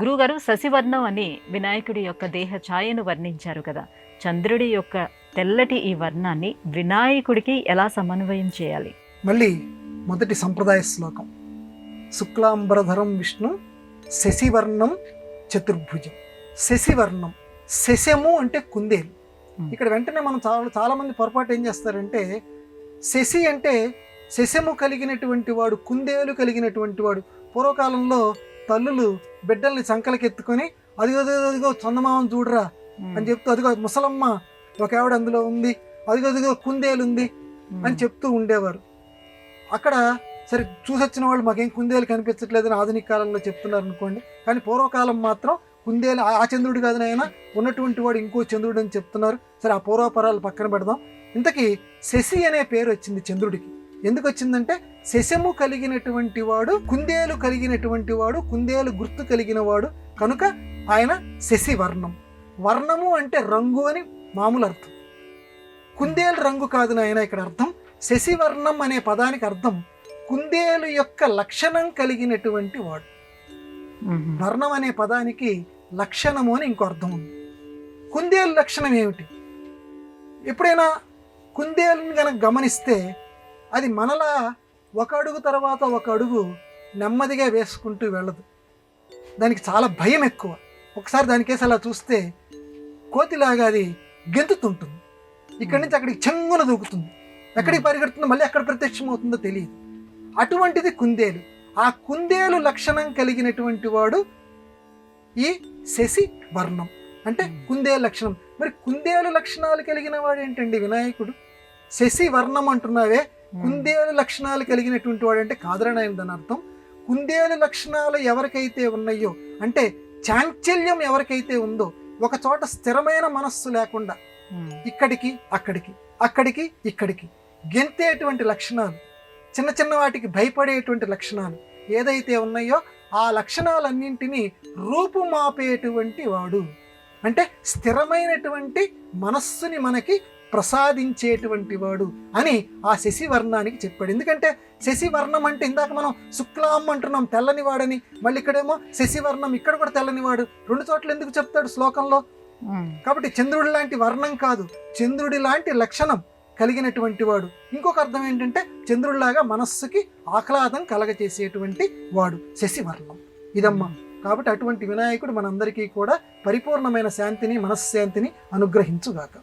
గురుగారు శశివర్ణం అని వినాయకుడి యొక్క దేహ ఛాయను వర్ణించారు కదా. చంద్రుడి యొక్క తెల్లటి ఈ వర్ణాన్ని వినాయకుడికి ఎలా సమన్వయం చేయాలి? మళ్ళీ మొదటి సంప్రదాయ శ్లోకం. శుక్లాంబరధరం విష్ణు శశివర్ణం చతుర్భుజం. శశివర్ణం శశము అంటే కుందేలు. ఇక్కడ వెంటనే మనం చాలా చాలామంది పొరపాటు ఏం చేస్తారంటే శశి అంటే శశము కలిగినటువంటి వాడు కుందేలు కలిగినటువంటి వాడు. పూర్వకాలంలో తల్లులు బిడ్డల్ని చంకలకెత్తుకొని అదిగో అదిగో అదిగో చందమామం చూడరా అని చెప్తూ అదిగో ముసలమ్మ ఒక ఆవిడ అందులో ఉంది. అదిగో అదిగో కుందేలు ఉంది అని చెప్తూ ఉండేవారు. అక్కడ సరే చూసొచ్చిన వాళ్ళు మాకేం కుందేలు కనిపించట్లేదని ఆధునిక కాలంలో చెప్తున్నారు అనుకోండి కానీ పూర్వకాలం మాత్రం కుందేలు ఆ- చంద్రుడు కాదు నాయన ఉన్నటువంటి వాడు ఇంకో చంద్రుడు అని చెప్తున్నారు. సరే ఆ పూర్వపరాలు పక్కన పెడదాం. ఇంతకీ శశి అనే పేరు వచ్చింది చంద్రుడికి. ఎందుకు వచ్చిందంటే శశము కలిగినటువంటి వాడు కుందేలు కలిగినటువంటి వాడు కుందేలు గుర్తు కలిగిన వాడు కనుక ఆయన శశి వర్ణం వర్ణము అంటే రంగు అని మామూలు అర్థం. కుందేలు రంగు కాదు నాయన ఇక్కడ అర్థం. శశివర్ణం అనే పదానికి అర్థం కుందేలు యొక్క లక్షణం కలిగినటువంటి వాడు. వర్ణం అనే పదానికి లక్షణము అని ఇంకో అర్థం ఉంది. కుందేలు లక్షణం ఏమిటి? ఎప్పుడైనా కుందేలుని కనుక గమనిస్తే అది మనలా ఒక అడుగు తర్వాత ఒక అడుగు నెమ్మదిగా వేసుకుంటూ వెళ్ళదు. దానికి చాలా భయం ఎక్కువ. ఒకసారి దానికేసి అలా చూస్తే కోతిలాగా అది గెంతుతుంటుంది. ఇక్కడి నుంచి అక్కడికి చెంగున దూకుతుంది. ఎక్కడికి పరిగెడుతుందో మళ్ళీ ఎక్కడ ప్రత్యక్షమవుతుందో తెలియదు. అటువంటిది కుందేలు. ఆ కుందేలు లక్షణం కలిగినటువంటి వాడు ఈ శశి వర్ణం అంటే కుందేలు లక్షణం. మరి కుందేలు లక్షణాలు కలిగిన వాడు ఏంటండి వినాయకుడు? శశి వర్ణం అంటున్నావే. కుందేలు లక్షణాలు కలిగినటువంటి వాడు అంటే కాదరనాయన దాని అర్థం. కుందేలు లక్షణాలు ఎవరికైతే ఉన్నాయో అంటే చాంచల్యం ఎవరికైతే ఉందో ఒక చోట స్థిరమైన మనస్సు లేకుండా మ్మ్. ఇక్కడికి అక్కడికి అక్కడికి ఇక్కడికి గెంతేటువంటి లక్షణాలు చిన్న చిన్న వాటికి భయపడేటువంటి లక్షణాలు ఏదైతే ఉన్నాయో ఆ లక్షణాలన్నింటినీ రూపుమాపేటువంటి వాడు. అంటే స్థిరమైనటువంటి మనస్సుని మనకి ప్రసాదించేటువంటి వాడు అని ఆ శశివర్ణానికి చెప్పాడు. ఎందుకంటే శశివర్ణం అంటే ఇందాక మనం శుక్లాం అంటున్నాం తెల్లని వాడని మళ్ళీ ఇక్కడేమో శశివర్ణం ఇక్కడ కూడా తెల్లని వాడు రెండు చోట్ల ఎందుకు చెప్తాడు శ్లోకంలో. కాబట్టి చంద్రుడి లాంటి వర్ణం కాదు చంద్రుడి లాంటి లక్షణం కలిగినటువంటి వాడు. ఇంకొక అర్థం ఏంటంటే చంద్రుడిలాగా మనస్సుకి ఆహ్లాదం కలగచేసేటువంటి వాడు శశివర్ణం. ఇదమ్మా. కాబట్టి అటువంటి వినాయకుడు మనందరికీ కూడా పరిపూర్ణమైన శాంతిని మనశ్శాంతిని అనుగ్రహించుగాక.